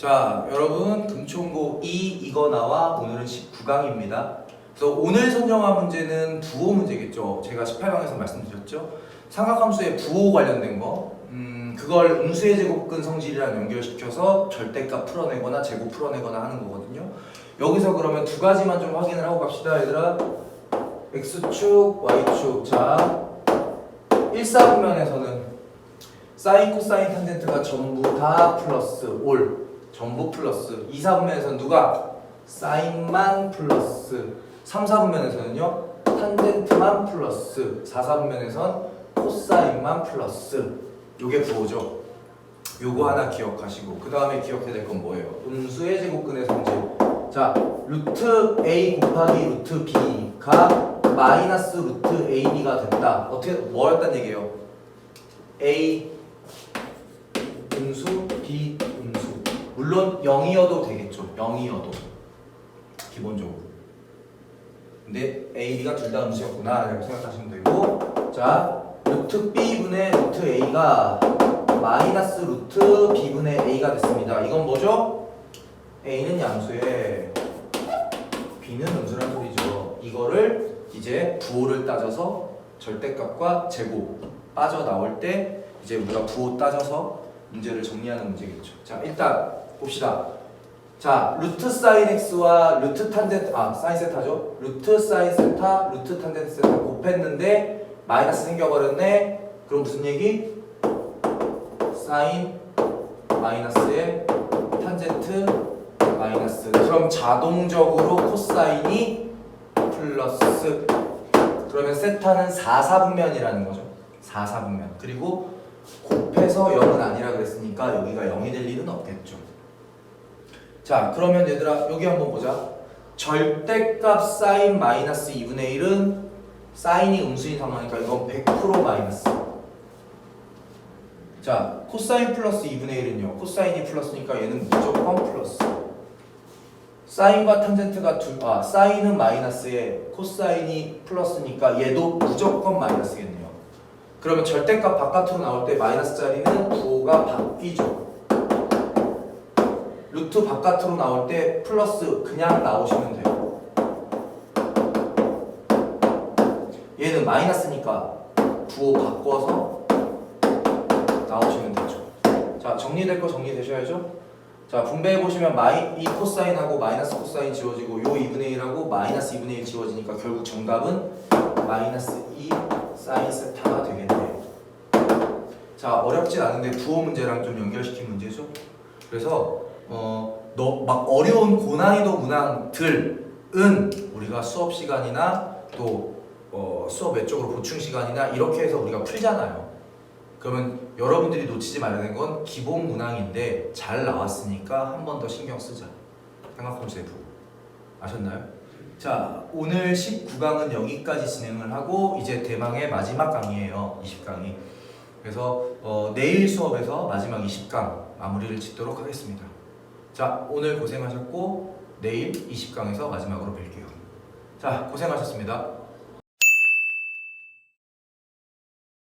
자, 여러분 금총고 2 이거 나와 오늘은 19강입니다. 그래서 오늘 선정한 문제는 부호 문제겠죠. 제가 18강에서 말씀드렸죠. 삼각함수의 부호 관련된 거. 음, 그걸 음수의 제곱근 성질이랑 연결시켜서 절대값 풀어내거나 제곱 풀어내거나 하는 거거든요. 여기서 그러면 두 가지만 좀 확인을 하고 갑시다, 얘들아. x축, y축. 자, 1사분면에서는 사인, 코사인, 탄젠트가 전부 다 플러스 올. 전부 플러스. 2, 4분면에서는 누가? 사인만 플러스. 3, 4분면에서는요 탄젠트만 플러스. 4, 4분면에선 코사인만 플러스. 요게 부호죠. 요거 하나 기억하시고 그 다음에 기억해야 될 건 뭐예요? 음수의 제곱근의 성질. 자 루트 a 곱하기 루트 b가 마이너스 루트 ab가 됐다. 어떻게 뭐였단 얘기예요? a 음수 b 물론 0이어도 되겠죠. 0이어도. 기본적으로. 근데 a, b가 둘 다 음수였구나. 이렇게 생각하시면 되고. 자 루트 b분의 루트 a가 마이너스 루트 b분의 a가 됐습니다. 이건 뭐죠? a는 양수에 b는 음수란 소리죠. 이거를 이제 부호를 따져서 절대값과 제곱 빠져나올 때 이제 우리가 부호 따져서 문제를 정리하는 문제겠죠. 자, 일단 봅시다. 자, 루트 사인 x와 루트 탄젠트 아, 사인 세타죠. 루트 사인 세타, 루트 탄젠트 세타 곱했는데 마이너스 생겨버렸네. 그럼 무슨 얘기? 사인 마이너스에 탄젠트 마이너스. 그럼 자동적으로 코사인이 플러스. 그러면 세타는 4, 4분면이라는 거죠. 4, 4분면. 그리고 곱해서 0은 아니라 그랬으니까 여기가 0이 될 일은 없겠죠. 자, 그러면 얘들아 여기 한번 보자. 절대값 사인 마이너스 2분의 1은 사인이 음수인 상황이니까 이건 100% 마이너스. 자, 코사인 플러스 2분의 1은요. 코사인이 플러스니까 얘는 무조건 플러스. 사인과 탄젠트가 둘, 아, 사인은 마이너스에 코사인이 플러스니까 얘도 무조건 마이너스겠네요. 그러면 절대값 바깥으로 나올 때 마이너스 자리는 부호가 바뀌죠. 루트 바깥으로 나올 때 플러스 그냥 나오시면 돼요. 얘는 마이너스니까 부호 바꿔서 나오시면 되죠. 자 정리될 거 정리되셔야죠. 자 분배해 보시면 마이 이 코사인하고 마이너스 코사인 지워지고 요 2분의 1하고 마이너스 2분의 1 지워지니까 결국 정답은 마이너스 2 사인 세타가 되겠네요. 자 어렵진 않은데 부호 문제랑 좀 연결시킨 문제죠. 그래서 어 너 막 어려운 고난이도 문항들은 우리가 수업 시간이나 또 어, 수업 외적으로 보충 시간이나 이렇게 해서 우리가 풀잖아요. 그러면 여러분들이 놓치지 말아야 되는 건 기본 문항인데 잘 나왔으니까 한 번 더 신경 쓰자. 삼각함수의 부호. 아셨나요? 자, 오늘 19강은 여기까지 진행을 하고 이제 대망의 마지막 강이에요. 20강이. 그래서 어, 내일 수업에서 마지막 20강 마무리를 짓도록 하겠습니다. 자, 오늘 고생하셨고 내일 20강에서 마지막으로 뵐게요. 자, 고생하셨습니다.